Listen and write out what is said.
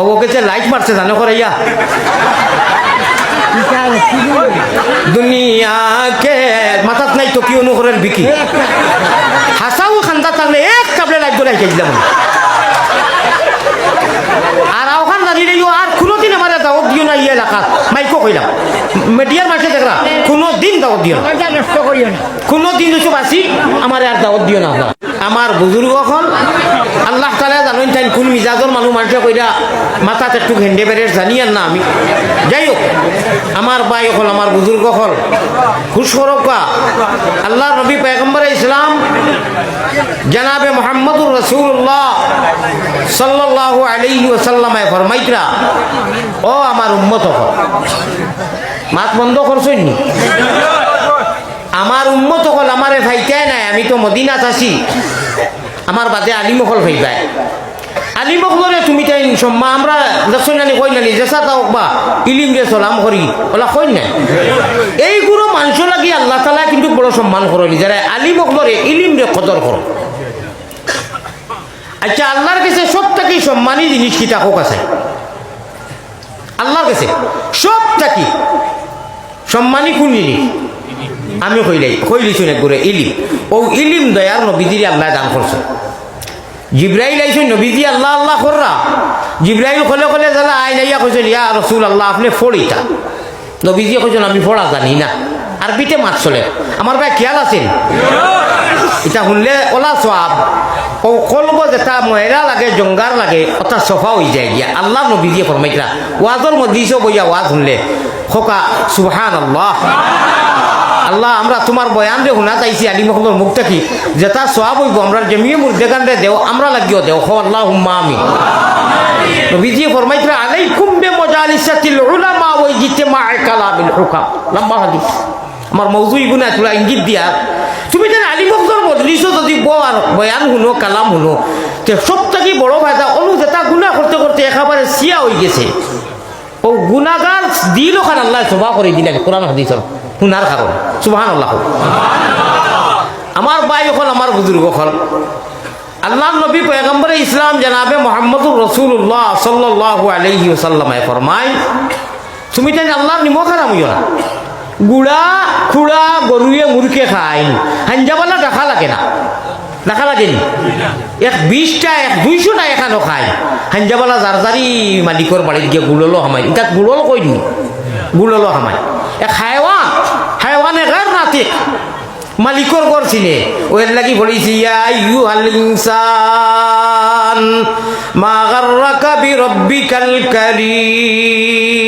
ও যে লাইট মারছে, জানো করাইয়া দুনিয়াকে মাথাত নাই তো কি অনুকরের বিকি? হাসাও খান্দা থাকলে এক কাবলে লাইট ধরে গেছিলাম আর ওখান দাঁড়িয়ে আর কোনোদিন আমার দাওয়াত দিও না ইয়ে এলাকা মাইকো কইলাম। মিডিয়ার মাসে দেখরা কোনো দিন দাওয়াত দিও না। কোনো দিন কিছু বাসি আমার আর দাওয়াত দিও না। আমার বুজুর্গ এখন আল্লাহ তালা জানেন তাই কোন মিজাজর মানুষ মানুষে কইরা মাথাত একটু ঘেন্ডে বেড়ে জানি আর না আমি। যাই হোক আমার ভাই হল আমার বুজুর্গ হল, খুশ করকা আল্লাহ নবী পেগম্বর ইসলাম জনাবে মোহাম্মদুর রসুল্লাহ সাল্লাহ আলাইহি ওসাল্লামায় ফরমাইতরা, ও আমার উম্মত হল মাত বন্ধ করছই নি? আমার উন্মত হল, আমার ভাইটাই নাই, আমি তো মদিনাত আছি। আমার বাদে আলিমহল ভাইবাই আলিমহলরে তুমি তাই সম্মা আমরা দেখছ নানি, কই নানি জেসা তাও বা, ইলিম রে সলাম করি ওলা কই নাই এইগুলো মানুষ লাগি আল্লাহ তালা কিন্তু বড় সম্মান করলি যারা আলিমহলরে ইলিম রে কদর করো আচ্ছা আল্লাহর কাছে সব থেকে সম্মানী জিনিস কি তাকক আছে আল্লাহর কাছে সব থাকি সম্মানী কোন জিনিস আমি কইলাই কইলিছো না করে ইলিম। ও ইলিম দয়ার নবীজির আল্লাহ দান করছে জিব্রাইল আইসো নবীজি আল্লাহ আল্লাহ কররা জিব্রাইল কলে কলে যারা আই আইয়া কইছেন ইয়া রসুল আল্লাহ আপনি ফড়িটা নবীজি কইছেন আমি ফড়া জানি না। আর বিটে মাত চলে। আমার ভাই খেয়াল আছেন? এটা শুনলে ওলা সব কলব যেটা মহেরা লাগে জঙ্গার লাগে ওটা সফা হয়ে যায় গিয়া। আল্লাহ নবীজি ফরমাইতরা ওয়াজর মধ্যে বইয়া ওয়াজ শুনলে। খোকা সুবহান আল্লাহ আল্লাহ, আমরা তোমার বয়ান রে শুনা চাইছি আলী মহম্মদ মুখ থাকি যেটা সোয়াব হইব, আমরা জমিয়ে মুর্দেগান রে দেও, আমরা লাগিও দেও। খো আল্লাহ হুম্মা আমি নবীজি ফরমাইতরা আলাইকুম বে মজালিসাতিল উলামা ওই জিতে মা কালামিল হুকাম। লম্বা হাদিস। আমার মৌজুই গুনা তোরা ইঙ্গিত দিয়া, তুমি যেন আলী মহম্মদ মজলিসও যদি বো আর বয়ান শুনো, কালাম শুনো, তে সব থেকে বড় ফায়দা অনু যেটা গুণা করতে করতে একেবারে সিয়া হয়ে গেছে। ও গুণাগার দিল খান আল্লাহ সভা করে দিলে, কোরআন হাদিসর শুনার কারণ সুবাহান আল্লাহ আমার ভাই হল আমার বুজুর্গ হল আল্লাহ নবী পয়গম্বর ইসলাম জানাবে মোহাম্মদুর রসুল্লাহ সাল্লাহ আলহি ওসাল্লামায় ফরমাই তুমি তাই আল্লাহর নিমখ হারাম না। গুড়া খুড়া গরুয়ে মুরকে খায়। হাঞ্জাবালা দেখা লাগে না। দেখা লাগেনি এক বিশটা, এক দুইশোটা এখানো খায় হাঞ্জাবালা জারজারি মালিকর বাড়িত গিয়ে গুড়লো হামাই। এটা গুড়ল কই নি গুড়লো হামাই। এক হায়ওয়ান হায়ওয়ানে গার নাতিক মালিকর করছিলে ওর লাগি বলেছি ইউ ইনসান মা গাররাকা বিরব্বিকাল কারীম।